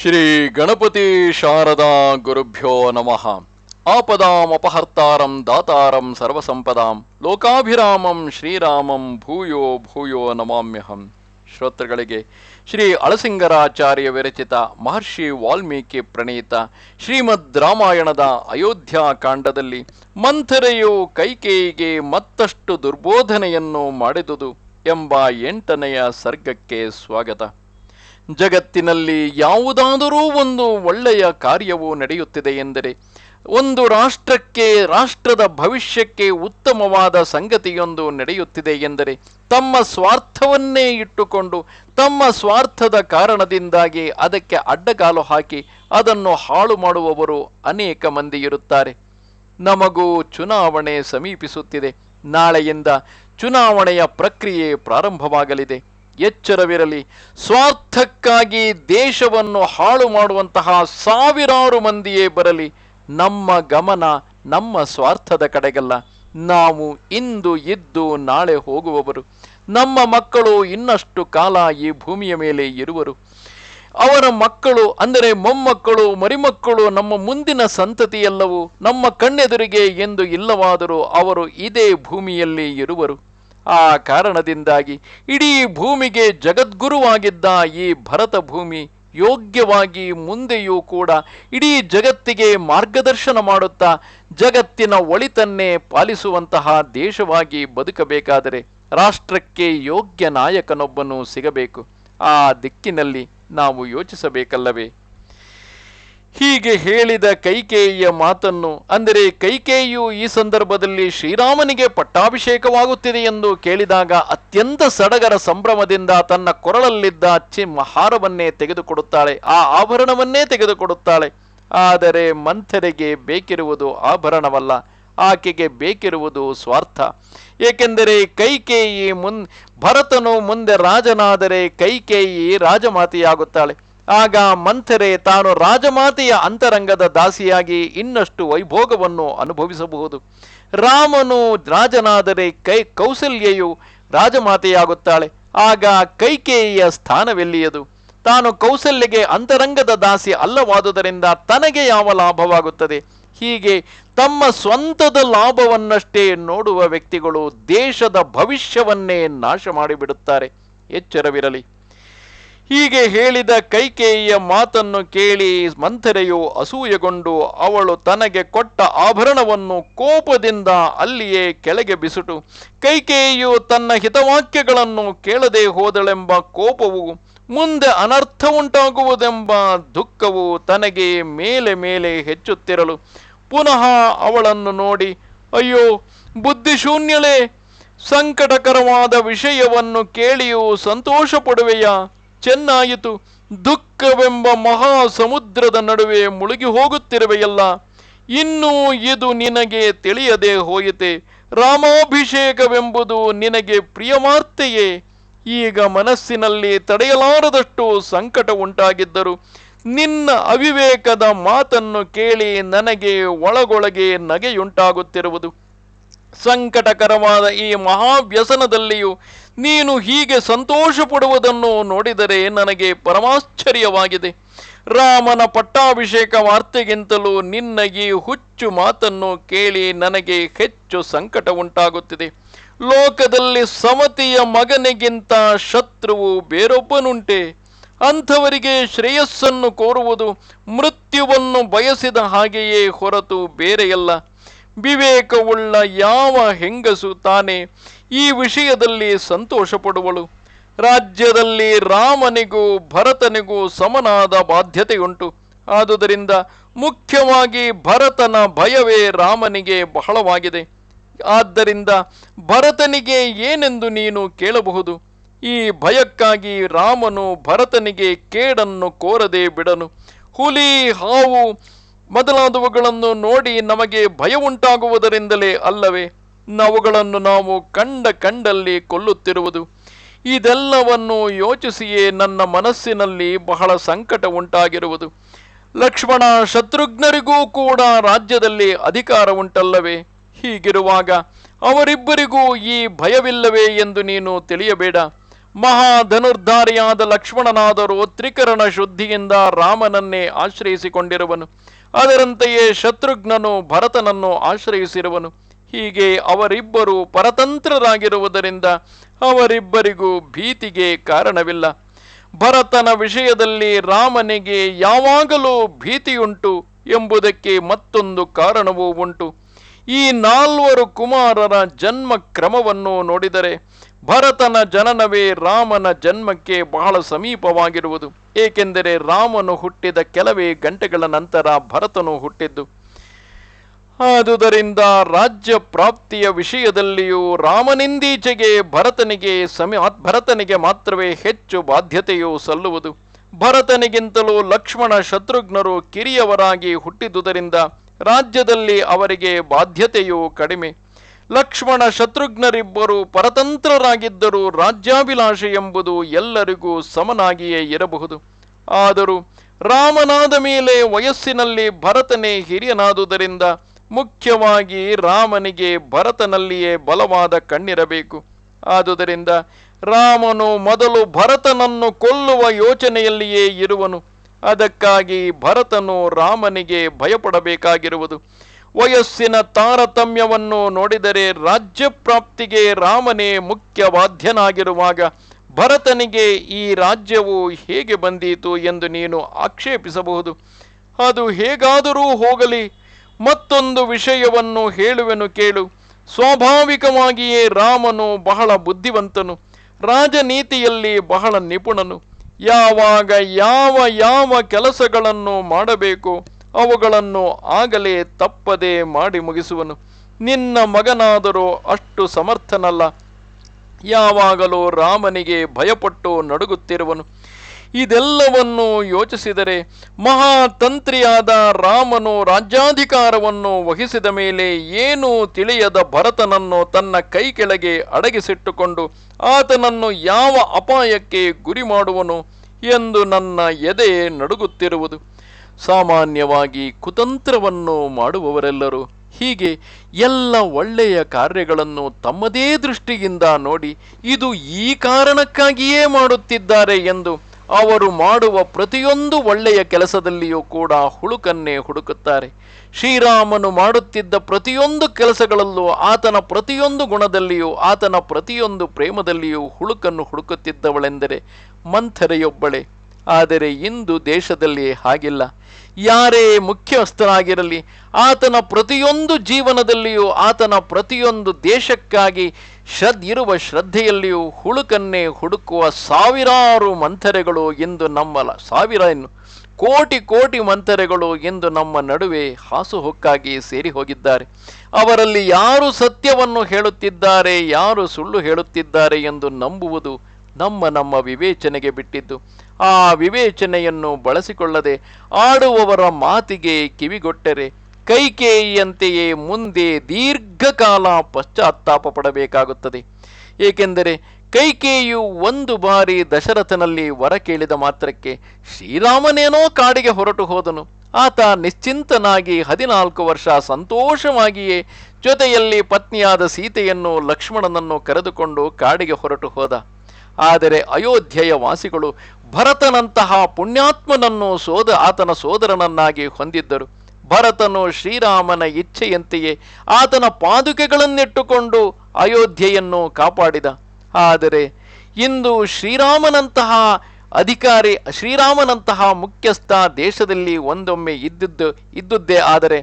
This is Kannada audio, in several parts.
ಶ್ರೀ ಗಣಪತಿ ಶಾರದಾ ಗುರುಭ್ಯೋ ನಮಃ. ಆಪದಾಂ ಅಪಹರ್ತಾರಂ ದಾತಾರಂ ಸರ್ವಸಂಪದಾಂ ಲೋಕಾಭಿರಾಮಂ ಶ್ರೀರಾಮಂ ಭೂಯೋ ಭೂಯೋ ನಮಾಮ್ಯಹಂ. ಶ್ರೋತೃಗಳಿಗೆ ಶ್ರೀ ಅಳಸಿಂಗರಾಚಾರ್ಯ ವಿರಚಿತ ಮಹರ್ಷಿ ವಾಲ್ಮೀಕಿ ಪ್ರಣೀತ ಶ್ರೀಮದ್ ರಾಮಾಯಣದ ಅಯೋಧ್ಯಾ ಕಾಂಡದಲ್ಲಿ ಮಂಥರೆಯು ಕೈಕೇಯಿಗೆ ಮತ್ತಷ್ಟು ದುರ್ಬೋಧನೆಯನ್ನು ಮಾಡಿದುದು ಎಂಬ ಎಂಟನೆಯ ಸರ್ಗಕ್ಕೆ ಸ್ವಾಗತ. ಜಗತ್ತಿನಲ್ಲಿ ಯಾವುದಾದರೂ ಒಂದು ಒಳ್ಳೆಯ ಕಾರ್ಯವು ನಡೆಯುತ್ತಿದೆ ಎಂದರೆ ಒಂದು ರಾಷ್ಟ್ರಕ್ಕೆ, ರಾಷ್ಟ್ರದ ಭವಿಷ್ಯಕ್ಕೆ ಉತ್ತಮವಾದ ಸಂಗತಿಯೊಂದು ನಡೆಯುತ್ತಿದೆ ಎಂದರೆ ತಮ್ಮ ಸ್ವಾರ್ಥವನ್ನೇ ಇಟ್ಟುಕೊಂಡು, ತಮ್ಮ ಸ್ವಾರ್ಥದ ಕಾರಣದಿಂದಾಗಿ ಅದಕ್ಕೆ ಅಡ್ಡಗಾಲು ಹಾಕಿ ಅದನ್ನು ಹಾಳು ಮಾಡುವವರು ಅನೇಕ ಮಂದಿ ಇರುತ್ತಾರೆ. ನಮಗೂ ಚುನಾವಣೆ ಸಮೀಪಿಸುತ್ತಿದೆ. ನಾಳೆಯಿಂದ ಚುನಾವಣೆಯ ಪ್ರಕ್ರಿಯೆ ಪ್ರಾರಂಭವಾಗಲಿದೆ. ಎಚ್ಚರವಿರಲಿ. ಸ್ವಾರ್ಥಕ್ಕಾಗಿ ದೇಶವನ್ನು ಹಾಳು ಮಾಡುವಂತಹ ಸಾವಿರಾರು ಮಂದಿಯೇ ಬರಲಿ. ನಮ್ಮ ಗಮನ ನಮ್ಮ ಸ್ವಾರ್ಥದ ಕಡೆಗಲ್ಲ. ನಾವು ಇಂದು ಇದ್ದು ನಾಳೆ ಹೋಗುವವರು. ನಮ್ಮ ಮಕ್ಕಳು ಇನ್ನಷ್ಟು ಕಾಲ ಈ ಭೂಮಿಯ ಮೇಲೆ ಇರುವರು. ಅವರ ಮಕ್ಕಳು, ಅಂದರೆ ಮೊಮ್ಮಕ್ಕಳು, ಮರಿಮಕ್ಕಳು, ನಮ್ಮ ಮುಂದಿನ ಸಂತತಿಯೆಲ್ಲವೂ, ನಮ್ಮ ಕಣ್ಣೆದುರಿಗೆ ಎಂದು ಇಲ್ಲವಾದರೂ ಅವರು ಇದೇ ಭೂಮಿಯಲ್ಲಿ ಇರುವರು. ಆ ಕಾರಣದಿಂದಾಗಿ ಇಡೀ ಭೂಮಿಗೆ ಜಗದ್ಗುರುವಾಗಿದ್ದ ಈ ಭರತ ಭೂಮಿ ಯೋಗ್ಯವಾಗಿ ಮುಂದೆಯೂ ಕೂಡ ಇಡೀ ಜಗತ್ತಿಗೆ ಮಾರ್ಗದರ್ಶನ ಮಾಡುತ್ತಾ ಜಗತ್ತಿನ ಒಳಿತನ್ನೇ ಪಾಲಿಸುವಂತಹ ದೇಶವಾಗಿ ಬದುಕಬೇಕಾದರೆ ರಾಷ್ಟ್ರಕ್ಕೆ ಯೋಗ್ಯ ನಾಯಕನೊಬ್ಬನು ಸಿಗಬೇಕು. ಆ ದಿಕ್ಕಿನಲ್ಲಿ ನಾವು ಯೋಚಿಸಬೇಕಲ್ಲವೇ? ಹೀಗೆ ಹೇಳಿದ ಕೈಕೇಯಿಯ ಮಾತನ್ನು, ಅಂದರೆ ಕೈಕೇಯಿಯು ಈ ಸಂದರ್ಭದಲ್ಲಿ ಶ್ರೀರಾಮನಿಗೆ ಪಟ್ಟಾಭಿಷೇಕವಾಗುತ್ತಿದೆ ಎಂದು ಕೇಳಿದಾಗ ಅತ್ಯಂತ ಸಡಗರ ಸಂಭ್ರಮದಿಂದ ತನ್ನ ಕೊರಳಲ್ಲಿದ್ದ ಚಿಮ್ಮ ಹಾರವನ್ನೇ ತೆಗೆದುಕೊಡುತ್ತಾಳೆ, ಆ ಆಭರಣವನ್ನೇ ತೆಗೆದುಕೊಡುತ್ತಾಳೆ. ಆದರೆ ಮಂಥರಿಗೆ ಬೇಕಿರುವುದು ಆಭರಣವಲ್ಲ, ಆಕೆಗೆ ಬೇಕಿರುವುದು ಸ್ವಾರ್ಥ. ಏಕೆಂದರೆ ಕೈಕೇಯಿ ಮುನ್, ಭರತನು ಮುಂದೆ ರಾಜನಾದರೆ ಕೈಕೇಯಿ ರಾಜಮಾತೆಯಾಗುತ್ತಾಳೆ. ಆಗ ಮಂಥರೆ ತಾನು ರಾಜಮಾತೆಯ ಅಂತರಂಗದ ದಾಸಿಯಾಗಿ ಇನ್ನಷ್ಟು ವೈಭೋಗವನ್ನು ಅನುಭವಿಸಬಹುದು. ರಾಮನು ರಾಜನಾದರೆ ಕೈ ಕೌಸಲ್ಯೆಯು ರಾಜಮಾತೆಯಾಗುತ್ತಾಳೆ. ಆಗ ಕೈಕೇಯಿಯ ಸ್ಥಾನವೆಲ್ಲಿಯದು? ತಾನು ಕೌಸಲ್ಯಗೆ ಅಂತರಂಗದ ದಾಸಿ ಅಲ್ಲವಾದುದರಿಂದ ತನಗೆ ಯಾವ ಲಾಭವಾಗುತ್ತದೆ? ಹೀಗೆ ತಮ್ಮ ಸ್ವಂತದ ಲಾಭವನ್ನಷ್ಟೇ ನೋಡುವ ವ್ಯಕ್ತಿಗಳು ದೇಶದ ಭವಿಷ್ಯವನ್ನೇ ನಾಶ ಮಾಡಿಬಿಡುತ್ತಾರೆ ಎಚ್ಚರವಿರಲಿ. ಹೀಗೆ ಹೇಳಿದ ಕೈಕೇಯಿಯ ಮಾತನ್ನು ಕೇಳಿ ಮಂಥರೆಯು ಅಸೂಯೆಗೊಂಡು ಅವಳು ತನಗೆ ಕೊಟ್ಟ ಆಭರಣವನ್ನು ಕೋಪದಿಂದ ಅಲ್ಲಿಯೇ ಕೆಳಗೆ ಬಿಸುಟು. ಕೈಕೇಯಿಯು ತನ್ನ ಹಿತವಾಕ್ಯಗಳನ್ನು ಕೇಳದೆ ಹೋದಳೆಂಬ ಕೋಪವು ಮುಂದೆ ಅನರ್ಥ ಉಂಟಾಗುವುದೆಂಬ ದುಃಖವು ತನಗೆ ಮೇಲೆ ಮೇಲೆ ಹೆಚ್ಚುತ್ತಿರಲು. ಪುನಃ ಅವಳನ್ನು ನೋಡಿ, ಅಯ್ಯೋ, ಬುದ್ಧಿಶೂನ್ಯಳೇ, ಸಂಕಟಕರವಾದ ವಿಷಯವನ್ನು ಕೇಳಿಯೂ ಸಂತೋಷ ಪಡುವೆಯಾ ಚೆನ್ನಾಯಿತು. ದುಃಖವೆಂಬ ಮಹಾ ಸಮುದ್ರದ ನಡುವೆ ಮುಳುಗಿ ಹೋಗುತ್ತಿರುವೆಯಲ್ಲ, ಇನ್ನೂ ಇದು ನಿನಗೆ ತಿಳಿಯದೆ ಹೋಯಿತೆ. ರಾಮಾಭಿಷೇಕವೆಂಬುದು ನಿನಗೆ ಪ್ರಿಯವಾರ್ತೆಯೇ. ಈಗ ಮನಸ್ಸಿನಲ್ಲಿ ತಡೆಯಲಾರದಷ್ಟು ಸಂಕಟ ಉಂಟಾಗಿದ್ದರು, ನಿನ್ನ ಅವಿವೇಕದ ಮಾತನ್ನು ಕೇಳಿ ನನಗೆ ಒಳಗೊಳಗೆ ನಗೆಯುಂಟಾಗುತ್ತಿರುವುದು. ಸಂಕಟಕರವಾದ ಈ ಮಹಾವ್ಯಸನದಲ್ಲಿಯೂ ನೀನು ಹೀಗೆ ಸಂತೋಷ ಪಡುವುದನ್ನು ನೋಡಿದರೆ ನನಗೆ ಪರಮಾಶ್ಚರ್ಯವಾಗಿದೆ. ರಾಮನ ಪಟ್ಟಾಭಿಷೇಕ ವಾರ್ತೆಗಿಂತಲೂ ನಿನ್ನ ಈ ಹುಚ್ಚು ಮಾತನ್ನು ಕೇಳಿ ನನಗೆ ಹೆಚ್ಚು ಸಂಕಟ ಉಂಟಾಗುತ್ತಿದೆ. ಲೋಕದಲ್ಲಿ ಸಮತಿಯ ಮಗನಿಗಿಂತ ಶತ್ರುವು ಬೇರೊಬ್ಬನುಂಟೆ. ಅಂಥವರಿಗೆ ಶ್ರೇಯಸ್ಸನ್ನು ಕೋರುವುದು ಮೃತ್ಯುವನ್ನು ಬಯಸಿದ ಹಾಗೆಯೇ ಹೊರತು ಬೇರೆಯಲ್ಲ. ವಿವೇಕವುಳ್ಳ ಯಾವ ಹೆಂಗಸು ತಾನೆ ಈ ವಿಷಯದಲ್ಲಿ ಸಂತೋಷ ಪಡುವಳು ರಾಜ್ಯದಲ್ಲಿ ರಾಮನಿಗೂ ಭರತನಿಗೂ ಸಮನಾದ ಬಾಧ್ಯತೆಯುಂಟು. ಆದುದರಿಂದ ಮುಖ್ಯವಾಗಿ ಭರತನ ಭಯವೇ ರಾಮನಿಗೆ ಬಹಳವಾಗಿದೆ. ಆದ್ದರಿಂದ ಭರತನಿಗೆ ಏನೆಂದು ನೀನು ಕೇಳಬಹುದು? ಈ ಭಯಕ್ಕಾಗಿ ರಾಮನು ಭರತನಿಗೆ ಕೇಡನ್ನು ಕೋರದೆ ಬಿಡನು. ಹುಲಿ, ಹಾವು ಮೊದಲಾದವುಗಳನ್ನು ನೋಡಿ ನಮಗೆ ಭಯ ಉಂಟಾಗುವುದರಿಂದಲೇ ಅಲ್ಲವೇ? ಅವುಗಳನ್ನು ನಾವು ಕಂಡ ಕಂಡಲ್ಲಿ ಕೊಲ್ಲುತ್ತಿರುವುದು. ಇದೆಲ್ಲವನ್ನು ಯೋಚಿಸಿಯೇ ನನ್ನ ಮನಸ್ಸಿನಲ್ಲಿ ಬಹಳ ಸಂಕಟ ಉಂಟಾಗಿರುವುದು ಲಕ್ಷ್ಮಣ, ಶತ್ರುಘ್ನರಿಗೂ ಕೂಡ ರಾಜ್ಯದಲ್ಲಿ ಅಧಿಕಾರ ಉಂಟಲ್ಲವೇ ಹೀಗಿರುವಾಗ ಅವರಿಬ್ಬರಿಗೂ ಈ ಭಯವಿಲ್ಲವೇ ಎಂದು ನೀನು ತಿಳಿಯಬೇಡ. ಮಹಾಧನುರ್ಧಾರಿಯಾದ ಲಕ್ಷ್ಮಣನಾದರೂ ತ್ರಿಕರಣ ಶುದ್ಧಿಯಿಂದ ರಾಮನನ್ನೇ ಆಶ್ರಯಿಸಿಕೊಂಡಿರುವನು. ಅದರಂತೆಯೇ ಶತ್ರುಘ್ನನು ಭರತನನ್ನು ಆಶ್ರಯಿಸಿರುವನು. ಹೀಗೆ ಅವರಿಬ್ಬರು ಪರತಂತ್ರರಾಗಿರುವುದರಿಂದ ಅವರಿಬ್ಬರಿಗೂ ಭೀತಿಗೆ ಕಾರಣವಿಲ್ಲ. ಭರತನ ವಿಷಯದಲ್ಲಿ ರಾಮನಿಗೆ ಯಾವಾಗಲೂ ಭೀತಿಯುಂಟು ಎಂಬುದಕ್ಕೆ ಮತ್ತೊಂದು ಕಾರಣವೂ ಉಂಟು. ಈ ನಾಲ್ವರು ಕುಮಾರರ ಜನ್ಮ ಕ್ರಮವನ್ನು ನೋಡಿದರೆ ಭರತನ ಜನನವೇ ರಾಮನ ಜನ್ಮಕ್ಕೆ ಬಹಳ ಸಮೀಪವಾಗಿರುವುದು. ಏಕೆಂದರೆ ರಾಮನು ಹುಟ್ಟಿದ ಕೆಲವೇ ಗಂಟೆಗಳ ನಂತರ ಭರತನು ಹುಟ್ಟಿದ್ದು. ಆದುದರಿಂದ ರಾಜ್ಯ ಪ್ರಾಪ್ತಿಯ ವಿಷಯದಲ್ಲಿಯೂ ರಾಮನಿಂದೀಚೆಗೆ ಭರತನಿಗೆ ಸಮಿ, ಭರತನಿಗೆ ಮಾತ್ರವೇ ಹೆಚ್ಚು ಬಾಧ್ಯತೆಯು ಸಲ್ಲುವುದು. ಭರತನಿಗಿಂತಲೂ ಲಕ್ಷ್ಮಣ ಶತ್ರುಘ್ನರು ಕಿರಿಯವರಾಗಿ ಹುಟ್ಟಿದುದರಿಂದ ರಾಜ್ಯದಲ್ಲಿ ಅವರಿಗೆ ಬಾಧ್ಯತೆಯೂ ಕಡಿಮೆ. ಲಕ್ಷ್ಮಣ ಶತ್ರುಘ್ನರಿಬ್ಬರು ಪರತಂತ್ರರಾಗಿದ್ದರೂ ರಾಜ್ಯಾಭಿಲಾಷೆ ಎಂಬುದು ಎಲ್ಲರಿಗೂ ಸಮನಾಗಿಯೇ ಇರಬಹುದು. ಆದರೂ ರಾಮನಾದ ಮೇಲೆ ವಯಸ್ಸಿನಲ್ಲಿ ಭರತನೇ ಹಿರಿಯನಾದುದರಿಂದ ಮುಖ್ಯವಾಗಿ ರಾಮನಿಗೆ ಭರತನಲ್ಲಿಯೇ ಬಲವಾದ ಕಣ್ಣಿರಬೇಕು. ಆದುದರಿಂದ ರಾಮನು ಮೊದಲು ಭರತನನ್ನು ಕೊಲ್ಲುವ ಯೋಚನೆಯಲ್ಲಿಯೇ ಇರುವನು. ಅದಕ್ಕಾಗಿ ಭರತನು ರಾಮನಿಗೆ ಭಯಪಡಬೇಕಾಗಿರುವುದು. ವಯಸ್ಸಿನ ತಾರತಮ್ಯವನ್ನು ನೋಡಿದರೆ ರಾಜ್ಯ ಪ್ರಾಪ್ತಿಗೆ ರಾಮನೇ ಮುಖ್ಯ ಬಾಧ್ಯನಾಗಿರುವಾಗ ಭರತನಿಗೆ ಈ ರಾಜ್ಯವು ಹೇಗೆ ಬಂದೀತು ಎಂದು ನೀನು ಆಕ್ಷೇಪಿಸಬಹುದು. ಅದು ಹೇಗಾದರೂ ಹೋಗಲಿ, ಮತ್ತೊಂದು ವಿಷಯವನ್ನು ಹೇಳುವೆನು ಕೇಳು. ಸ್ವಾಭಾವಿಕವಾಗಿಯೇ ರಾಮನು ಬಹಳ ಬುದ್ಧಿವಂತನು, ರಾಜನೀತಿಯಲ್ಲಿ ಬಹಳ ನಿಪುಣನು. ಯಾವಾಗ ಯಾವ ಯಾವ ಕೆಲಸಗಳನ್ನು ಮಾಡಬೇಕು ಅವುಗಳನ್ನು ಆಗಲೇ ತಪ್ಪದೆ ಮಾಡಿ ಮುಗಿಸುವನು. ನಿನ್ನ ಮಗನಾದರೂ ಅಷ್ಟು ಸಮರ್ಥನಲ್ಲ. ಯಾವಾಗಲೂ ರಾಮನಿಗೆ ಭಯಪಟ್ಟು ನಡುಗುತ್ತಿರುವನು. ಇದೆಲ್ಲವನ್ನು ಯೋಚಿಸಿದರೆ ಮಹಾತಂತ್ರಿಯಾದ ರಾಮನು ರಾಜ್ಯಾಧಿಕಾರವನ್ನು ವಹಿಸಿದ ಮೇಲೆ ಏನೂ ತಿಳಿಯದ ಭರತನನ್ನು ತನ್ನ ಕೈ ಕೆಳಗೆ ಅಡಗಿಸಿಟ್ಟುಕೊಂಡು ಆತನನ್ನು ಯಾವ ಅಪಾಯಕ್ಕೆ ಗುರಿ ಮಾಡುವನು ಎಂದು ನನ್ನ ಎದೆ ನಡುಗುತ್ತಿರುವುದು. ಸಾಮಾನ್ಯವಾಗಿ ಕುತಂತ್ರವನ್ನು ಮಾಡುವವರೆಲ್ಲರೂ ಹೀಗೆ ಎಲ್ಲ ಒಳ್ಳೆಯ ಕಾರ್ಯಗಳನ್ನು ತಮ್ಮದೇ ದೃಷ್ಟಿಯಿಂದ ನೋಡಿ ಇದು ಈ ಕಾರಣಕ್ಕಾಗಿಯೇ ಮಾಡುತ್ತಿದ್ದಾರೆ ಎಂದು ಅವರು ಮಾಡುವ ಪ್ರತಿಯೊಂದು ಒಳ್ಳೆಯ ಕೆಲಸದಲ್ಲಿಯೂ ಕೂಡ ಹುಳುಕನ್ನೇ ಹುಡುಕುತ್ತಾರೆ. ಶ್ರೀರಾಮನು ಮಾಡುತ್ತಿದ್ದ ಪ್ರತಿಯೊಂದು ಕೆಲಸಗಳಲ್ಲೂ ಆತನ ಪ್ರತಿಯೊಂದು ಗುಣದಲ್ಲಿಯೂ ಆತನ ಪ್ರತಿಯೊಂದು ಪ್ರೇಮದಲ್ಲಿಯೂ ಹುಳುಕನ್ನು ಹುಡುಕುತ್ತಿದ್ದವಳೆಂದರೆ ಮಂಥರೆಯೊಬ್ಬಳೆ. ಆದರೆ ಇಂದು ದೇಶದಲ್ಲಿ ಹಾಗಿಲ್ಲ. ಯಾರೇ ಮುಖ್ಯಸ್ಥರಾಗಿರಲಿ ಆತನ ಪ್ರತಿಯೊಂದು ಜೀವನದಲ್ಲಿಯೂ, ಆತನ ಪ್ರತಿಯೊಂದು ದೇಶಕ್ಕಾಗಿ ಶ್ರದ್, ಇರುವ ಶ್ರದ್ಧೆಯಲ್ಲಿಯೂ ಹುಳುಕನ್ನೇ ಹುಡುಕುವ ಸಾವಿರಾರು ಮಂಥರೆಗಳು ಇಂದು ನಮ್ಮ ಸಾವಿರ ಇನ್ನು, ಕೋಟಿ ಕೋಟಿ ಮಂಥರೆಗಳು ಇಂದು ನಮ್ಮ ನಡುವೆ ಹಾಸುಹೊಕ್ಕಾಗಿ ಸೇರಿ ಹೋಗಿದ್ದಾರೆ ಅವರಲ್ಲಿ ಯಾರು ಸತ್ಯವನ್ನು ಹೇಳುತ್ತಿದ್ದಾರೆ, ಯಾರು ಸುಳ್ಳು ಹೇಳುತ್ತಿದ್ದಾರೆ ಎಂದು ನಂಬುವುದು ನಮ್ಮ ನಮ್ಮ ವಿವೇಚನೆಗೆ ಬಿಟ್ಟಿದ್ದು. ಆ ವಿವೇಚನೆಯನ್ನು ಬಳಸಿಕೊಳ್ಳದೆ ಆಡುವವರ ಮಾತಿಗೆ ಕಿವಿಗೊಟ್ಟರೆ, ಕೈಕೇಯಿಯಂತೆಯೇ ಮುಂದೆ ದೀರ್ಘಕಾಲ ಪಶ್ಚಾತ್ತಾಪ ಪಡಬೇಕಾಗುತ್ತದೆ. ಏಕೆಂದರೆ ಕೈಕೇಯಿಯು ಒಂದು ಬಾರಿ ದಶರಥನಲ್ಲಿ ವರ ಕೇಳಿದ ಮಾತ್ರಕ್ಕೆ ಶ್ರೀರಾಮನೇನೋ ಕಾಡಿಗೆ ಹೊರಟು ಹೋದನು. ಆತ ನಿಶ್ಚಿಂತನಾಗಿ ಹದಿನಾಲ್ಕು ವರ್ಷ ಸಂತೋಷವಾಗಿಯೇ ಜೊತೆಯಲ್ಲಿ ಪತ್ನಿಯಾದ ಸೀತೆಯನ್ನು ಲಕ್ಷ್ಮಣನನ್ನು ಕರೆದುಕೊಂಡು ಕಾಡಿಗೆ ಹೊರಟು ಹೋದ. ಆದರೆ ಅಯೋಧ್ಯೆಯ ವಾಸಿಗಳು ಭರತನಂತಹ ಪುಣ್ಯಾತ್ಮನನ್ನು ಸೋದ, ಆತನ ಸೋದರನನ್ನಾಗಿ ಹೊಂದಿದ್ದರು. ಭರತನು ಶ್ರೀರಾಮನ ಇಚ್ಛೆಯಂತೆಯೇ ಆತನ ಪಾದುಕೆಗಳನ್ನಿಟ್ಟುಕೊಂಡು ಅಯೋಧ್ಯೆಯನ್ನು ಕಾಪಾಡಿದ. ಆದರೆ ಇಂದು ಶ್ರೀರಾಮನಂತಹ ಅಧಿಕಾರಿ, ಶ್ರೀರಾಮನಂತಹ ಮುಖ್ಯಸ್ಥ ದೇಶದಲ್ಲಿ ಒಂದೊಮ್ಮೆ ಇದ್ದಿದ್ದು, ಇದ್ದುದ್ದೇ ಆದರೆ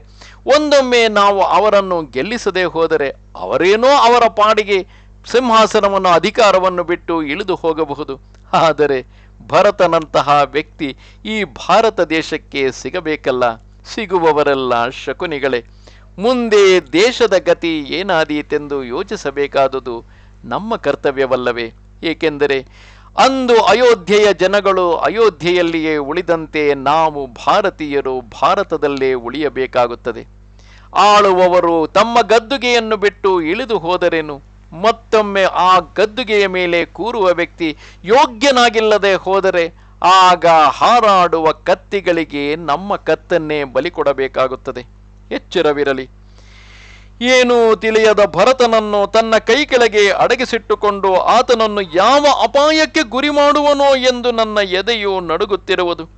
ಒಂದೊಮ್ಮೆ ನಾವು ಅವರನ್ನು ಗೆಲ್ಲಿಸದೆ ಹೋದರೆ ಅವರೇನೋ ಅವರ ಪಾಡಿಗೆ ಸಿಂಹಾಸನವನ್ನು, ಅಧಿಕಾರವನ್ನು ಬಿಟ್ಟು ಇಳಿದು ಹೋಗಬಹುದು. ಆದರೆ ಭರತನಂತಹ ವ್ಯಕ್ತಿ ಈ ಭಾರತ ದೇಶಕ್ಕೆ ಸಿಗಬೇಕಲ್ಲ? ಸಿಗುವವರೆಲ್ಲ ಶಕುನಿಗಳೇ. ಮುಂದೆ ದೇಶದ ಗತಿ ಏನಾದೀತೆಂದು ಯೋಚಿಸಬೇಕಾದುದು ನಮ್ಮ ಕರ್ತವ್ಯವಲ್ಲವೇ. ಏಕೆಂದರೆ ಅಂದು ಅಯೋಧ್ಯೆಯ ಜನಗಳು ಅಯೋಧ್ಯೆಯಲ್ಲಿಯೇ ಉಳಿದಂತೆ ನಾವು ಭಾರತೀಯರು ಭಾರತದಲ್ಲೇ ಉಳಿಯಬೇಕಾಗುತ್ತದೆ. ಆಳುವವರು ತಮ್ಮ ಗದ್ದುಗೆಯನ್ನು ಬಿಟ್ಟು ಇಳಿದು ಹೋದರೇನು? ಮತ್ತೊಮ್ಮೆ ಆ ಗದ್ದುಗೆಯ ಮೇಲೆ ಕೂರುವ ವ್ಯಕ್ತಿ ಯೋಗ್ಯನಾಗಿಲ್ಲದೆ ಹೋದರೆ ಆಗ ಹಾರಾಡುವ ಕತ್ತಿಗಳಿಗೆ ನಮ್ಮ ಕತ್ತನ್ನೇ ಬಲಿ ಕೊಡಬೇಕಾಗುತ್ತದೆ. ಎಚ್ಚರವಿರಲಿ. ಏನೂ ತಿಳಿಯದ ಭರತನನ್ನು ತನ್ನ ಕೈ ಕೆಳಗೆ ಅಡಗಿಸಿಟ್ಟುಕೊಂಡು ಆತನನ್ನು ಯಾವ ಅಪಾಯಕ್ಕೆ ಗುರಿ ಮಾಡುವನೋ ಎಂದು ನನ್ನ ಎದೆಯು ನಡುಗುತ್ತಿರುವುದು.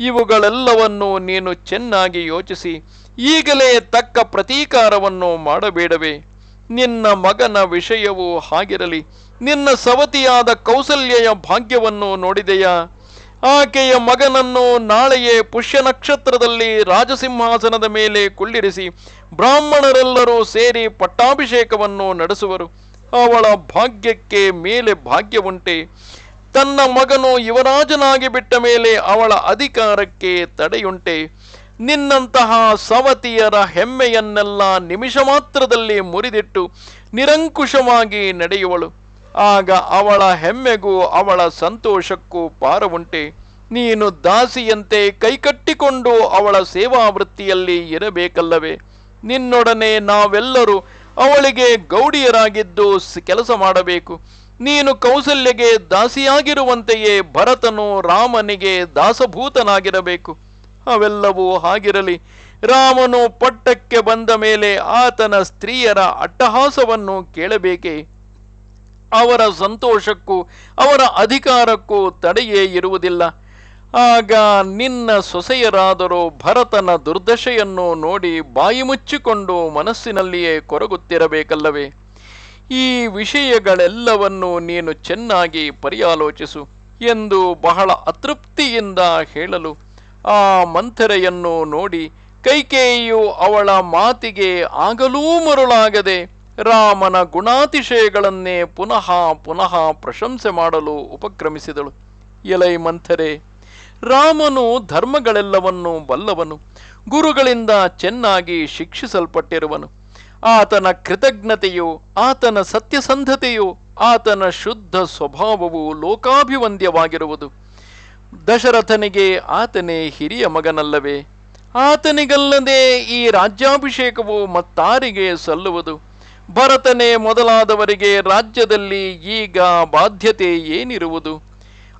ಇವುಗಳೆಲ್ಲವನ್ನು ನೀನು ಚೆನ್ನಾಗಿ ಯೋಚಿಸಿ ಈಗಲೇ ತಕ್ಕ ಪ್ರತೀಕಾರವನ್ನು ಮಾಡಬೇಡವೇ. ನಿನ್ನ ಮಗನ ವಿಷಯವು ಹಾಗಿರಲಿ, ನಿನ್ನ ಸವತಿಯಾದ ಕೌಸಲ್ಯೆಯ ಭಾಗ್ಯವನ್ನು ನೋಡಿದೆಯಾ? ಆಕೆಯ ಮಗನನ್ನು ನಾಳೆಯೇ ಪುಷ್ಯ ನಕ್ಷತ್ರದಲ್ಲಿ ರಾಜಸಿಂಹಾಸನದ ಮೇಲೆ ಕುಳ್ಳಿರಿಸಿ ಬ್ರಾಹ್ಮಣರೆಲ್ಲರೂ ಸೇರಿ ಪಟ್ಟಾಭಿಷೇಕವನ್ನು ನಡೆಸುವರು. ಅವಳ ಭಾಗ್ಯಕ್ಕೆ ಮೇಲೆ ಭಾಗ್ಯವುಂಟೆ. ತನ್ನ ಮಗನು ಯುವರಾಜನಾಗಿ ಬಿಟ್ಟ ಮೇಲೆ ಅವಳ ಅಧಿಕಾರಕ್ಕೆ ತಡೆಯುಂಟೆ. ನಿನ್ನಂತಹ ಸವತಿಯರ ಹೆಮ್ಮೆಯನ್ನೆಲ್ಲ ನಿಮಿಷ ಮಾತ್ರದಲ್ಲಿ ಮುರಿದಿಟ್ಟು ನಿರಂಕುಶವಾಗಿ ನಡೆಯುವಳು. ಆಗ ಅವಳ ಹೆಮ್ಮೆಗೂ ಅವಳ ಸಂತೋಷಕ್ಕೂ ಪಾರವುಂಟೆ ನೀನು ದಾಸಿಯಂತೆ ಕೈಕಟ್ಟಿಕೊಂಡು ಅವಳ ಸೇವಾ ವೃತ್ತಿಯಲ್ಲಿ ಇರಬೇಕಲ್ಲವೇ? ನಿನ್ನೊಡನೆ ನಾವೆಲ್ಲರೂ ಅವಳಿಗೆ ಗೌಡಿಯರಾಗಿದ್ದು ಕೆಲಸ ಮಾಡಬೇಕು. ನೀನು ಕೌಸಲ್ಯಗೆ ದಾಸಿಯಾಗಿರುವಂತೆಯೇ ಭರತನು ರಾಮನಿಗೆ ದಾಸಭೂತನಾಗಿರಬೇಕು. ಅವೆಲ್ಲವೂ ಹಾಗಿರಲಿ. ರಾಮನು ಪಟ್ಟಕ್ಕೆ ಬಂದ ಮೇಲೆ ಆತನ ಸ್ತ್ರೀಯರ ಅಟ್ಟಹಾಸವನ್ನು ಕೇಳಬೇಕೆ? ಅವರ ಸಂತೋಷಕ್ಕೂ, ಅವರ ಅಧಿಕಾರಕ್ಕೂ ತಡೆಯೇ ಇರುವುದಿಲ್ಲ. ಆಗ ನಿನ್ನ ಸೊಸೆಯರಾದರೂ ಭರತನ ದುರ್ದಶೆಯನ್ನು ನೋಡಿ ಬಾಯಿ ಮುಚ್ಚಿಕೊಂಡು ಮನಸ್ಸಿನಲ್ಲಿಯೇ ಕೊರಗುತ್ತಿರಬೇಕಲ್ಲವೇ? ಈ ವಿಷಯಗಳೆಲ್ಲವನ್ನು ನೀನು ಚೆನ್ನಾಗಿ ಪರ್ಯಾಲೋಚಿಸು ಎಂದು ಬಹಳ ಅತೃಪ್ತಿಯಿಂದ ಹೇಳಲು ಆ ಮಂಥರೆಯನ್ನು ನೋಡಿ ಕೈಕೇಯಿಯು ಅವಳ ಮಾತಿಗೆ ಆಗಲೂ ಮರುಳಾಗದೆ ರಾಮನ ಗುಣಾತಿಶಯಗಳನ್ನೇ ಪುನಃ ಪುನಃ ಪ್ರಶಂಸೆ ಮಾಡಲು ಉಪಕ್ರಮಿಸಿದಳು. ಎಲೈ ಮಂಥರೆ, ರಾಮನು ಧರ್ಮಗಳೆಲ್ಲವನ್ನೂ ಬಲ್ಲವನು, ಗುರುಗಳಿಂದ ಚೆನ್ನಾಗಿ ಶಿಕ್ಷಿಸಲ್ಪಟ್ಟಿರುವನು. ಆತನ ಕೃತಜ್ಞತೆಯು, ಆತನ ಸತ್ಯಸಂಧತೆಯು, ಆತನ ಶುದ್ಧ ಸ್ವಭಾವವು ಲೋಕಾಭಿವಂದ್ಯವಾಗಿರುವುದು. ದಶರಥನಿಗೆ, ಆತನೇ ಹಿರಿಯ ಮಗನಲ್ಲವೇ? ಆತನಿಗಲ್ಲದೆ ಈ ರಾಜ್ಯಾಭಿಷೇಕವು ಮತ್ತಾರಿಗೆ ಸಲ್ಲುವುದು? ಭರತನೇ ಮೊದಲಾದವರಿಗೆ ರಾಜ್ಯದಲ್ಲಿ ಈಗ ಬಾಧ್ಯತೆ ಏನಿರುವುದು?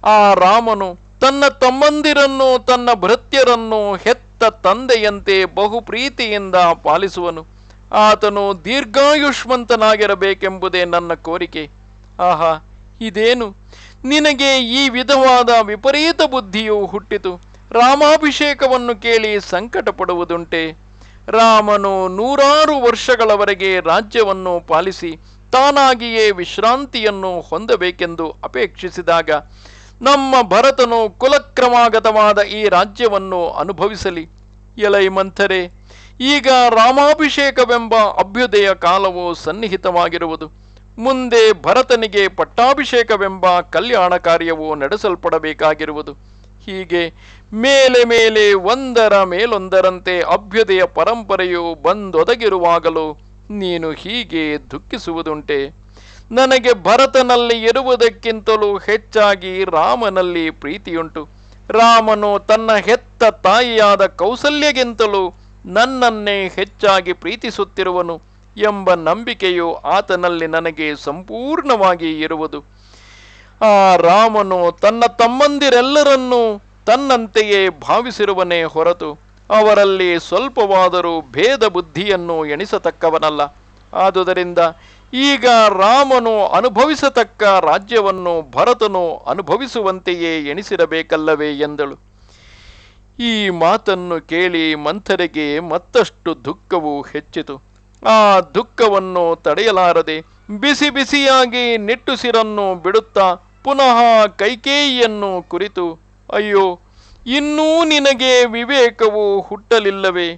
ಆ ರಾಮನು ತನ್ನ ತಮ್ಮಂದಿರನ್ನು, ತನ್ನ ಭೃತ್ಯರನ್ನು ಹೆತ್ತ ತಂದೆಯಂತೆ ಬಹು ಪ್ರೀತಿಯಿಂದ ಪಾಲಿಸುವನು. ಆತನು ದೀರ್ಘಾಯುಷ್ಮಂತನಾಗಿರಬೇಕೆಂಬುದೇ ನನ್ನ ಕೋರಿಕೆ. ಆಹಾ, ಇದೇನು? ನಿನಗೆ ಈ ವಿಧವಾದ ವಿಪರೀತ ಬುದ್ಧಿಯು ಹುಟ್ಟಿತು. ರಾಮಾಭಿಷೇಕವನ್ನು ಕೇಳಿ ಸಂಕಟ ಪಡುವುದುಂಟೆ ರಾಮನು ನೂರಾರು ವರ್ಷಗಳವರೆಗೆ ರಾಜ್ಯವನ್ನು ಪಾಲಿಸಿ ತಾನಾಗಿಯೇ ವಿಶ್ರಾಂತಿಯನ್ನು ಹೊಂದಬೇಕೆಂದು ಅಪೇಕ್ಷಿಸಿದಾಗ ನಮ್ಮ ಭರತನು ಕುಲಕ್ರಮಾಗತವಾದ ಈ ರಾಜ್ಯವನ್ನು ಅನುಭವಿಸಲಿ. ಎಲೈ ಮಂಥರೆ, ಈಗ ರಾಮಾಭಿಷೇಕವೆಂಬ ಅಭ್ಯುದಯ ಕಾಲವು ಸನ್ನಿಹಿತವಾಗಿರುವುದು. ಮುಂದೆ ಭರತನಿಗೆ ಪಟ್ಟಾಭಿಷೇಕವೆಂಬ ಕಲ್ಯಾಣ ಕಾರ್ಯವು ನಡೆಸಲ್ಪಡಬೇಕಾಗಿರುವುದು. ಹೀಗೆ ಮೇಲೆ ಮೇಲೆ ಒಂದರ ಮೇಲೊಂದರಂತೆ ಅಭ್ಯುದಯ ಪರಂಪರೆಯು ಬಂದೊದಗಿರುವಾಗಲೂ ನೀನು ಹೀಗೆ ದುಃಖಿಸುವುದುಂಟೆ. ನನಗೆ ಭರತನಲ್ಲಿ ಇರುವುದಕ್ಕಿಂತಲೂ ಹೆಚ್ಚಾಗಿ ರಾಮನಲ್ಲಿ ಪ್ರೀತಿಯುಂಟು. ರಾಮನು ತನ್ನ ಹೆತ್ತ ತಾಯಿಯಾದ ಕೌಸಲ್ಯಗಿಂತಲೂ ನನ್ನನ್ನೇ ಹೆಚ್ಚಾಗಿ ಪ್ರೀತಿಸುತ್ತಿರುವನು. ಎಂಬ ನಂಬಿಕೆಯು ಆತನಲ್ಲಿ ನನಗೆ ಸಂಪೂರ್ಣವಾಗಿ ಇರುವುದು. ಆ ರಾಮನು ತನ್ನ ತಮ್ಮಂದಿರೆಲ್ಲರನ್ನೂ ತನ್ನಂತೆಯೇ ಭಾವಿಸಿರುವನೇ ಹೊರತು ಅವರಲ್ಲಿ ಸ್ವಲ್ಪವಾದರೂ ಭೇದ ಬುದ್ಧಿಯನ್ನು ಎಣಿಸತಕ್ಕವನಲ್ಲ. ಆದುದರಿಂದ ಈಗ ರಾಮನು ಅನುಭವಿಸತಕ್ಕ ರಾಜ್ಯವನ್ನು ಭರತನು ಅನುಭವಿಸುವಂತೆಯೇ ಎಣಿಸಿರಬೇಕಲ್ಲವೇ ಎಂದಳು. ಈ ಮಾತನ್ನು ಕೇಳಿ ಮಂಥರಿಗೆ ಮತ್ತಷ್ಟು ದುಃಖವು ಹೆಚ್ಚಿತು. ಆ ದುಃಖವನ್ನು ತಡೆಯಲಾರದೆ ಬಿಸಿ ಬಿಸಿಯಾಗಿ ನಿಟ್ಟುಸಿರನ್ನು ಬಿಡುತ್ತಾ ಪುನಃ ಕೈಕೇಯಿಯನ್ನು ಕುರಿತು, ಅಯ್ಯೋ, ಇನ್ನೂ ನಿನಗೆ ವಿವೇಕವು ಹುಟ್ಟಲಿಲ್ಲವೇ?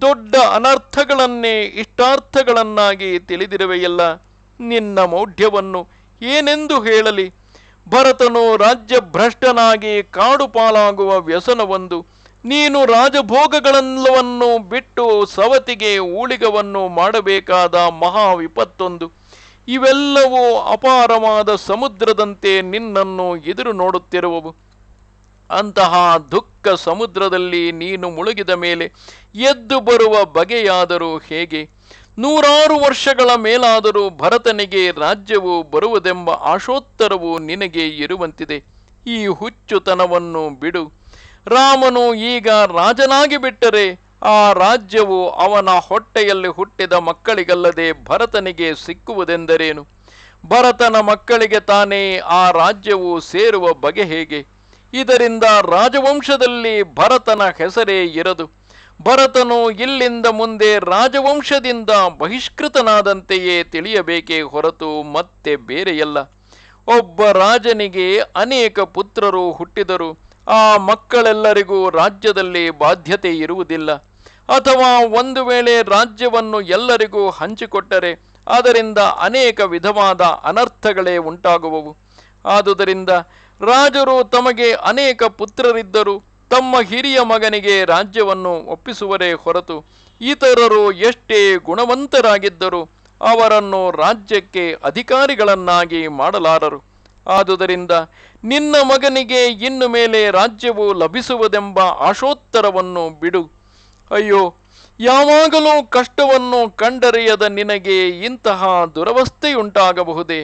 ದೊಡ್ಡ ಅನರ್ಥಗಳನ್ನೇ ಇಷ್ಟಾರ್ಥಗಳನ್ನಾಗಿ ತಿಳಿದಿರುವೆಯಲ್ಲ? ನಿನ್ನ ಮೌಢ್ಯವನ್ನು ಏನೆಂದು ಹೇಳಲಿ? ಭರತನು ರಾಜ್ಯ ಭ್ರಷ್ಟನಾಗಿ ಕಾಡು ಪಾಲಾಗುವ ವ್ಯಸನವೊಂದು ನೀನು ರಾಜಭೋಗಗಳೆಲ್ಲವನ್ನು ಬಿಟ್ಟು ಸವತಿಗೆ ಊಳಿಗವನ್ನು ಮಾಡಬೇಕಾದ ಮಹಾ ವಿಪತ್ತೊಂದು ಇವೆಲ್ಲವೂ ಅಪಾರವಾದ ಸಮುದ್ರದಂತೆ ನಿನ್ನನ್ನು ಎದುರು ನೋಡುತ್ತಿರುವವು. ಅಂತಹ ದುಃಖ ಸಮುದ್ರದಲ್ಲಿ ನೀನು ಮುಳುಗಿದ ಮೇಲೆ ಎದ್ದು ಬರುವ ಬಗೆಯಾದರೂ ಹೇಗೆ? ನೂರಾರು ವರ್ಷಗಳ ಮೇಲಾದರೂ ಭರತನಿಗೆ ರಾಜ್ಯವು ಬರುವುದೆಂಬ ಆಶೋತ್ತರವು ನಿನಗೆ ಇರುವಂತಿದೆ. ಈ ಹುಚ್ಚುತನವನ್ನು ಬಿಡು. ರಾಮನು ಈಗ ರಾಜನಾಗಿ ಬಿಟ್ಟರೆ ಆ ರಾಜ್ಯವು ಅವನ ಹೊಟ್ಟೆಯಲ್ಲಿ ಹುಟ್ಟಿದ ಮಕ್ಕಳಿಗಲ್ಲದೆ ಭರತನಿಗೆ ಸಿಕ್ಕುವುದೆಂದರೇನು? ಭರತನ ಮಕ್ಕಳಿಗೆ ತಾನೇ ಆ ರಾಜ್ಯವು ಸೇರುವ ಬಗೆ ಹೇಗೆ? ಇದರಿಂದ ರಾಜವಂಶದಲ್ಲಿ ಭರತನ ಹೆಸರೇ ಇರದು. ಭರತನು ಇಲ್ಲಿಂದ ಮುಂದೆ ರಾಜವಂಶದಿಂದ ಬಹಿಷ್ಕೃತನಾದಂತೆಯೇ ತಿಳಿಯಬೇಕೇ ಹೊರತು ಮತ್ತೆ ಬೇರೆಯಲ್ಲ. ಒಬ್ಬ ರಾಜನಿಗೆ ಅನೇಕ ಪುತ್ರರು ಹುಟ್ಟಿದರು. ಆ ಮಕ್ಕಳೆಲ್ಲರಿಗೂ ರಾಜ್ಯದಲ್ಲಿ ಬಾಧ್ಯತೆ ಇರುವುದಿಲ್ಲ. ಅಥವಾ ಒಂದು ವೇಳೆ ರಾಜ್ಯವನ್ನು ಎಲ್ಲರಿಗೂ ಹಂಚಿಕೊಟ್ಟರೆ ಅದರಿಂದ ಅನೇಕ ವಿಧವಾದ ಅನರ್ಥಗಳೇ ಉಂಟಾಗುವವು. ಆದುದರಿಂದ ರಾಜರು ತಮಗೆ ಅನೇಕ ಪುತ್ರರಿದ್ದರೂ ತಮ್ಮ ಹಿರಿಯ ಮಗನಿಗೆ ರಾಜ್ಯವನ್ನು ಒಪ್ಪಿಸುವರೇ ಹೊರತು ಇತರರು ಎಷ್ಟೇ ಗುಣವಂತರಾಗಿದ್ದರೂ ಅವರನ್ನು ರಾಜ್ಯಕ್ಕೆ ಅಧಿಕಾರಿಗಳನ್ನಾಗಿ ಮಾಡಲಾರರು. ಆದುದರಿಂದ ನಿನ್ನ ಮಗನಿಗೆ ಇನ್ನು ಮೇಲೆ ರಾಜ್ಯವು ಲಭಿಸುವುದೆಂಬ ಆಶೋತ್ತರವನ್ನು ಬಿಡು. ಅಯ್ಯೋ, ಯಾವಾಗಲೂ ಕಷ್ಟವನ್ನು ಕಂಡರಿಯದ ನಿನಗೆ ಇಂತಹ ದುರವಸ್ಥೆಯುಂಟಾಗಬಹುದೇ?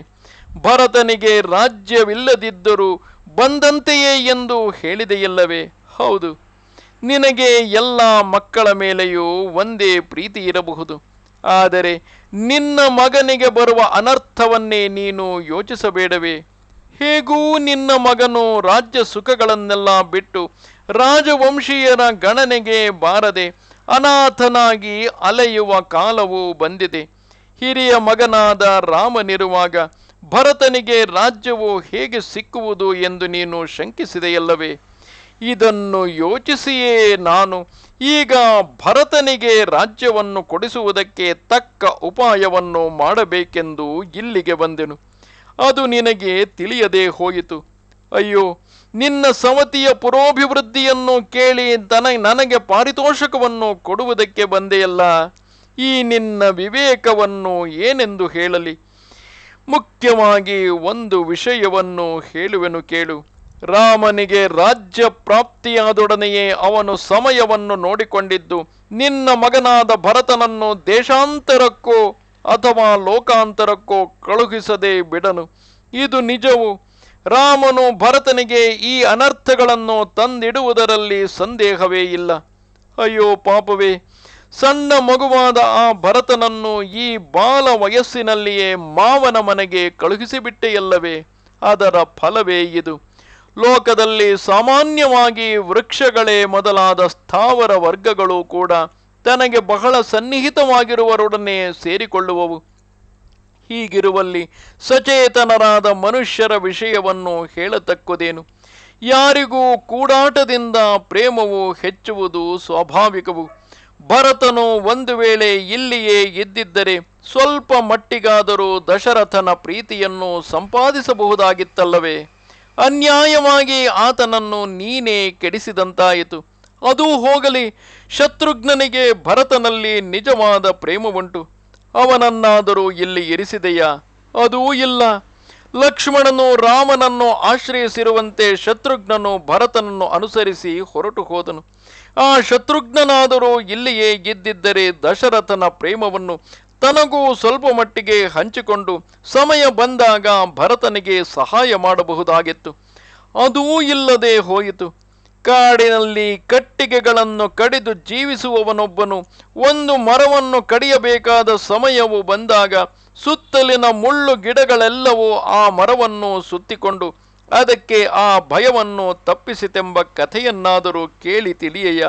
ಭರತನಿಗೆ ರಾಜ್ಯವಿಲ್ಲದಿದ್ದರೂ ಬಂದಂತೆಯೇ ಎಂದು ಹೇಳಿದೆಯಲ್ಲವೇ? ಹೌದು, ನಿನಗೆ ಎಲ್ಲ ಮಕ್ಕಳ ಮೇಲೆಯೂ ಒಂದೇ ಪ್ರೀತಿ ಇರಬಹುದು. ಆದರೆ ನಿನ್ನ ಮಗನಿಗೆ ಬರುವ ಅನರ್ಥವನ್ನೇ ನೀನು ಯೋಚಿಸಬೇಡವೇ? ಹೇಗೂ ನಿನ್ನ ಮಗನು ರಾಜ್ಯ ಸುಖಗಳನ್ನೆಲ್ಲ ಬಿಟ್ಟು ರಾಜವಂಶೀಯರ ಗಣನೆಗೆ ಬಾರದೆ ಅನಾಥನಾಗಿ ಅಲೆಯುವ ಕಾಲವು ಬಂದಿದೆ. ಹಿರಿಯ ಮಗನಾದ ರಾಮನಿರುವಾಗ ಭರತನಿಗೆ ರಾಜ್ಯವು ಹೇಗೆ ಸಿಕ್ಕುವುದು ಎಂದು ನೀನು ಶಂಕಿಸಿದೆಯಲ್ಲವೇ? ಇದನ್ನು ಯೋಚಿಸಿಯೇ ನಾನು ಈಗ ಭರತನಿಗೆ ರಾಜ್ಯವನ್ನು ಕೊಡಿಸುವುದಕ್ಕೆ ತಕ್ಕ ಉಪಾಯವನ್ನು ಮಾಡಬೇಕೆಂದು ಇಲ್ಲಿಗೆ ಬಂದೆನು. ಅದು ನಿನಗೆ ತಿಳಿಯದೇ ಹೋಯಿತು. ಅಯ್ಯೋ, ನಿನ್ನ ಸವತಿಯ ಪುರೋಭಿವೃದ್ಧಿಯನ್ನು ಕೇಳಿ ತನ ನನಗೆ ಪಾರಿತೋಷಕವನ್ನು ಕೊಡುವುದಕ್ಕೆ ಬಂದೆಯಲ್ಲ, ಈ ನಿನ್ನ ವಿವೇಕವನ್ನು ಏನೆಂದು ಹೇಳಲಿ? ಮುಖ್ಯವಾಗಿ ಒಂದು ವಿಷಯವನ್ನು ಹೇಳುವೆನು ಕೇಳು. ರಾಮನಿಗೆ ರಾಜ್ಯ ಪ್ರಾಪ್ತಿಯಾದೊಡನೆಯೇ ಅವನು ಸಮಯವನ್ನು ನೋಡಿಕೊಂಡಿದ್ದು, ನಿನ್ನ ಮಗನಾದ ಭರತನನ್ನು ದೇಶಾಂತರಕ್ಕೋ ಅಥವಾ ಲೋಕಾಂತರಕ್ಕೋ ಕಳುಹಿಸದೆ ಬಿಡನು. ಇದು ನಿಜವು. ರಾಮನು ಭರತನಿಗೆ ಈ ಅನರ್ಥಗಳನ್ನು ತಂದಿಡುವುದರಲ್ಲಿ ಸಂದೇಹವೇ ಇಲ್ಲ. ಅಯ್ಯೋ ಪಾಪವೇ. ಸಣ್ಣ ಮಗುವಾದ ಆ ಭರತನನ್ನು ಈ ಬಾಲ ವಯಸ್ಸಿನಲ್ಲಿಯೇ ಮಾವನ ಮನೆಗೆ ಕಳುಹಿಸಿಬಿಟ್ಟೆಯಲ್ಲವೇ ಅದರ ಫಲವೇ ಇದು. ಲೋಕದಲ್ಲಿ ಸಾಮಾನ್ಯವಾಗಿ ವೃಕ್ಷಗಳೇ ಮೊದಲಾದ ಸ್ಥಾವರ ವರ್ಗಗಳು ಕೂಡ ತನಗೆ ಬಹಳ ಸನ್ನಿಹಿತವಾಗಿರುವರೊಡನೆ ಸೇರಿಕೊಳ್ಳುವವು. ಹೀಗಿರುವಲ್ಲಿ ಸಚೇತನರಾದ ಮನುಷ್ಯರ ವಿಷಯವನ್ನು ಹೇಳತಕ್ಕುದೇನು? ಯಾರಿಗೂ ಕೂಡಾಟದಿಂದ ಪ್ರೇಮವು ಹೆಚ್ಚುವುದು ಸ್ವಾಭಾವಿಕವು. ಭರತನು ಒಂದು ವೇಳೆ ಇಲ್ಲಿಯೇ ಇದ್ದಿದ್ದರೆ ಸ್ವಲ್ಪ ಮಟ್ಟಿಗಾದರೂ ದಶರಥನ ಪ್ರೀತಿಯನ್ನು ಸಂಪಾದಿಸಬಹುದಾಗಿತ್ತಲ್ಲವೇ? ಅನ್ಯಾಯವಾಗಿ ಆತನನ್ನು ನೀನೇ ಕೆಡಿಸಿದಂತಾಯಿತು. ಅದೂ ಹೋಗಲಿ. ಶತ್ರುಘ್ನನಿಗೆ ಭರತನಲ್ಲಿ ನಿಜವಾದ ಪ್ರೇಮವುಂಟು. ಅವನನ್ನಾದರೂ ಇಲ್ಲಿ ಇರಿಸಿದೆಯಾ? ಅದೂ ಇಲ್ಲ. ಲಕ್ಷ್ಮಣನು ರಾಮನನ್ನು ಆಶ್ರಯಿಸಿರುವಂತೆ ಶತ್ರುಘ್ನನು ಭರತನನ್ನು ಅನುಸರಿಸಿ ಹೊರಟು ಹೋದನು. ಆ ಶತ್ರುಘ್ನನಾದರೂ ಇಲ್ಲಿಯೇ ಗೆದ್ದಿದ್ದರೆ ದಶರಥನ ಪ್ರೇಮವನ್ನು ತನಗೂ ಸ್ವಲ್ಪ ಮಟ್ಟಿಗೆ ಹಂಚಿಕೊಂಡು ಸಮಯ ಬಂದಾಗ ಭರತನಿಗೆ ಸಹಾಯ ಮಾಡಬಹುದಾಗಿತ್ತು. ಅದೂ ಇಲ್ಲದೆ ಹೋಯಿತು. ಕಾಡಿನಲ್ಲಿ ಕಟ್ಟಿಗೆಗಳನ್ನು ಕಡಿದು ಜೀವಿಸುವವನೊಬ್ಬನು ಒಂದು ಮರವನ್ನು ಕಡಿಯಬೇಕಾದ ಸಮಯವು ಬಂದಾಗ ಸುತ್ತಲಿನ ಮುಳ್ಳು ಗಿಡಗಳೆಲ್ಲವೂ ಆ ಮರವನ್ನು ಸುತ್ತಿಕೊಂಡು ಅದಕ್ಕೆ ಆ ಭಯವನ್ನು ತಪ್ಪಿಸಿತೆಂಬ ಕಥೆಯನ್ನಾದರೂ ಕೇಳಿ ತಿಳಿಯಯ್ಯ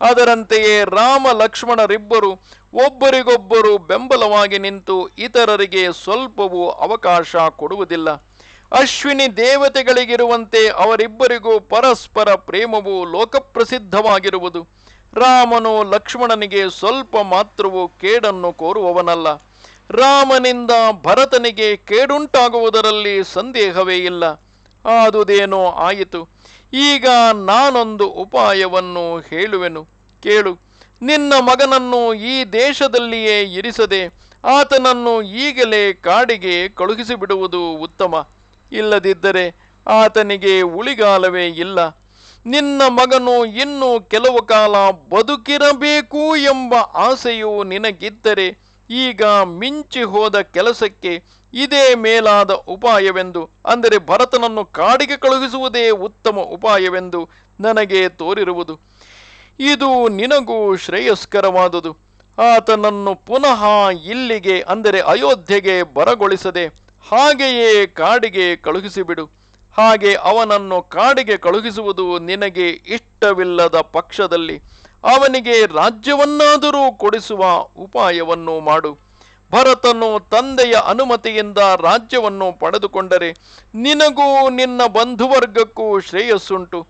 ಅದರಂತೆಯೇ ರಾಮ ಲಕ್ಷ್ಮಣರಿಬ್ಬರು ಒಬ್ಬರಿಗೊಬ್ಬರು ಬೆಂಬಲವಾಗಿ ನಿಂತು ಇತರರಿಗೆ ಸ್ವಲ್ಪವೂ ಅವಕಾಶ ಕೊಡುವುದಿಲ್ಲ. ಅಶ್ವಿನಿ ದೇವತೆಗಳಿಗಿರುವಂತೆ ಅವರಿಬ್ಬರಿಗೂ ಪರಸ್ಪರ ಪ್ರೇಮವು ಲೋಕಪ್ರಸಿದ್ಧವಾಗಿರುವುದು. ರಾಮನು ಲಕ್ಷ್ಮಣನಿಗೆ ಸ್ವಲ್ಪ ಮಾತ್ರವೂ ಕೇಡನ್ನು ಕೋರುವವನಲ್ಲ. ರಾಮನಿಂದ ಭರತನಿಗೆ ಕೇಡುಂಟಾಗುವುದರಲ್ಲಿ ಸಂದೇಹವೇ ಇಲ್ಲ. ಆದುದೇನೋ ಆಯಿತು. ಈಗ ನಾನೊಂದು ಉಪಾಯವನ್ನು ಹೇಳುವೆನು. ಕೇಳು. ನಿನ್ನ ಮಗನನ್ನು ಈ ದೇಶದಲ್ಲಿಯೇ ಇರಿಸದೆ ಆತನನ್ನು ಈಗಲೇ ಕಾಡಿಗೆ ಕಳುಹಿಸಿಬಿಡುವುದು ಉತ್ತಮ. ಇಲ್ಲದಿದ್ದರೆ ಆತನಿಗೆ ಉಳಿಗಾಲವೇ ಇಲ್ಲ. ನಿನ್ನ ಮಗನು ಇನ್ನೂ ಕೆಲವು ಕಾಲ ಬದುಕಿರಬೇಕು ಎಂಬ ಆಸೆಯು ನಿನಗಿದ್ದರೆ ಈಗ ಮಿಂಚಿ ಹೋದ ಕೆಲಸಕ್ಕೆ ಇದೇ ಮೇಲಾದ ಉಪಾಯವೆಂದು, ಅಂದರೆ ಭರತನನ್ನು ಕಾಡಿಗೆ ಕಳುಹಿಸುವುದೇ ಉತ್ತಮ ಉಪಾಯವೆಂದು ನನಗೆ ತೋರಿರುವುದು. ಇದು ನಿನಗೂ ಶ್ರೇಯಸ್ಕರವಾದುದು. ಆತನನ್ನು ಪುನಃ ಇಲ್ಲಿಗೆ, ಅಂದರೆ ಅಯೋಧ್ಯೆಗೆ ಬರಗೊಳಿಸದೆ ಹಾಗೆಯೇ ಕಾಡಿಗೆ ಕಳುಹಿಸಿಬಿಡು. ಹಾಗೆ ಅವನನ್ನು ಕಾಡಿಗೆ ಕಳುಹಿಸುವುದು ನಿನಗೆ ಇಷ್ಟವಿಲ್ಲದ ಪಕ್ಷದಲ್ಲಿ ಅವನಿಗೆ ರಾಜ್ಯವನ್ನಾದರೂ ಕೊಡಿಸುವ ಉಪಾಯವನ್ನು ಮಾಡು. ಭರತನು ತಂದೆಯ ಅನುಮತಿಯಿಂದ ರಾಜ್ಯವನ್ನು ಪಡೆದುಕೊಂಡರೆ ನಿನಗೂ ನಿನ್ನ ಬಂಧುವರ್ಗಕ್ಕೂ ಶ್ರೇಯಸ್ಸುಂಟು.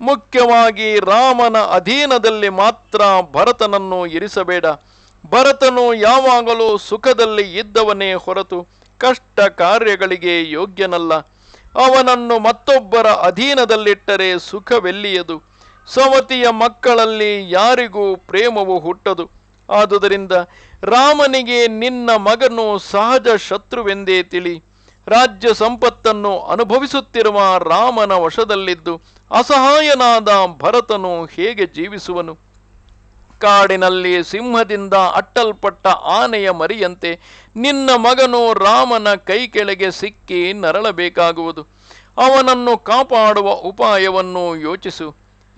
ಮುಖ್ಯವಾಗಿ ರಾಮನ ಅಧೀನದಲ್ಲಿ ಮಾತ್ರ ಭರತನನ್ನು ಇರಿಸಬೇಡ. ಭರತನು ಯಾವಾಗಲೂ ಸುಖದಲ್ಲಿ ಇದ್ದವನೇ ಹೊರತು ಕಷ್ಟ ಕಾರ್ಯಗಳಿಗೆ ಯೋಗ್ಯನಲ್ಲ. ಅವನನ್ನು ಮತ್ತೊಬ್ಬರ ಅಧೀನದಲ್ಲಿಟ್ಟರೆ ಸುಖವೆಲ್ಲಿಯದು? ಸವತಿಯ ಮಕ್ಕಳಲ್ಲಿ ಯಾರಿಗೂ ಪ್ರೇಮವು ಹುಟ್ಟದು? ಆದುದರಿಂದ ರಾಮನಿಗೆ ನಿನ್ನ ಮಗನು ಸಹಜ ಶತ್ರುವೆಂದೇ ತಿಳಿ. ರಾಜ್ಯ ಸಂಪತ್ತನ್ನು ಅನುಭವಿಸುತ್ತಿರುವ ರಾಮನ ವಶದಲ್ಲಿದ್ದು ಅಸಹಾಯನಾದ ಭರತನು ಹೇಗೆ ಜೀವಿಸುವನು? ಕಾಡಿನಲ್ಲಿ ಸಿಂಹದಿಂದ ಅಟ್ಟಲ್ಪಟ್ಟ ಆನೆಯ ಮರಿಯಂತೆ ನಿನ್ನ ಮಗನು ರಾಮನ ಕೈ ಕೆಳಗೆ ಸಿಕ್ಕಿ ನರಳಬೇಕಾಗುವುದು. ಅವನನ್ನು ಕಾಪಾಡುವ ಉಪಾಯವನ್ನು ಯೋಚಿಸು.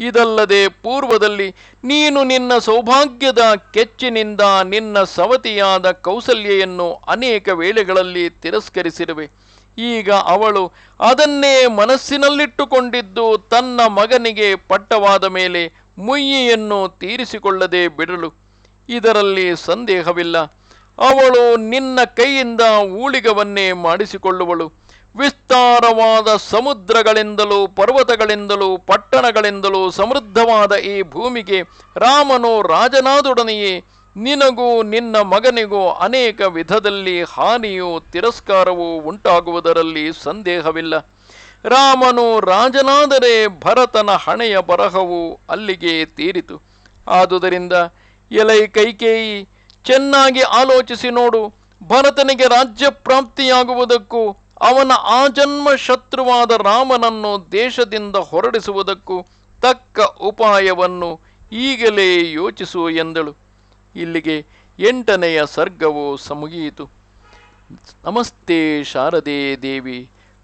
ಇದಲ್ಲದೆ ಪೂರ್ವದಲ್ಲಿ ನೀನು ನಿನ್ನ ಸೌಭಾಗ್ಯದ ಕೆಚ್ಚಿನಿಂದ ನಿನ್ನ ಸವತಿಯಾದ ಕೌಸಲ್ಯೆಯನ್ನು ಅನೇಕ ವೇಳೆಗಳಲ್ಲಿ ತಿರಸ್ಕರಿಸಿರುವೆ. ಈಗ ಅವಳು ಅದನ್ನೇ ಮನಸ್ಸಿನಲ್ಲಿಟ್ಟುಕೊಂಡಿದ್ದು ತನ್ನ ಮಗನಿಗೆ ಪಟ್ಟವಾದ ಮೇಲೆ ಮುಯ್ಯಿಯನ್ನು ತೀರಿಸಿಕೊಳ್ಳದೆ ಬಿಡಲು ಇದರಲ್ಲಿ ಸಂದೇಹವಿಲ್ಲ. ಅವಳು ನಿನ್ನ ಕೈಯಿಂದ ಊಳಿಗವನ್ನೇ ಮಾಡಿಸಿಕೊಳ್ಳುವಳು. ವಿಸ್ತಾರವಾದ ಸಮುದ್ರಗಳಿಂದಲೂ, ಪರ್ವತಗಳಿಂದಲೂ, ಪಟ್ಟಣಗಳಿಂದಲೂ ಸಮೃದ್ಧವಾದ ಈ ಭೂಮಿಗೆ ರಾಮನು ರಾಜನಾದೊಡನೆಯೇ ನಿನಗೂ ನಿನ್ನ ಮಗನಿಗೂ ಅನೇಕ ವಿಧದಲ್ಲಿ ಹಾನಿಯೂ ತಿರಸ್ಕಾರವೂ ಉಂಟಾಗುವುದರಲ್ಲಿ ಸಂದೇಹವಿಲ್ಲ. ರಾಮನು ರಾಜನಾದರೆ ಭರತನ ಹಣೆಯ ಬರಹವು ಅಲ್ಲಿಗೆ ತೀರಿತು. ಆದುದರಿಂದ ಎಲೈ ಕೈಕೇಯಿ, ಚೆನ್ನಾಗಿ ಆಲೋಚಿಸಿ ನೋಡು, ಭರತನಿಗೆ ರಾಜ್ಯ ಪ್ರಾಪ್ತಿಯಾಗುವುದಕ್ಕೂ, ಅವನ ಆಜನ್ಮ ಶತ್ರುವಾದ ರಾಮನನ್ನು ದೇಶದಿಂದ ಹೊರಡಿಸುವುದಕ್ಕೂ ತಕ್ಕ ಉಪಾಯವನ್ನು ಈಗಲೇ ಯೋಚಿಸು ಎಂದಳು. ಇಲ್ಲಿಗೆ ಎಂಟನೆಯ ಸರ್ಗವು ಸಮುಗಿಯಿತು. ನಮಸ್ತೆ ಶಾರದೆ ದೇವಿ.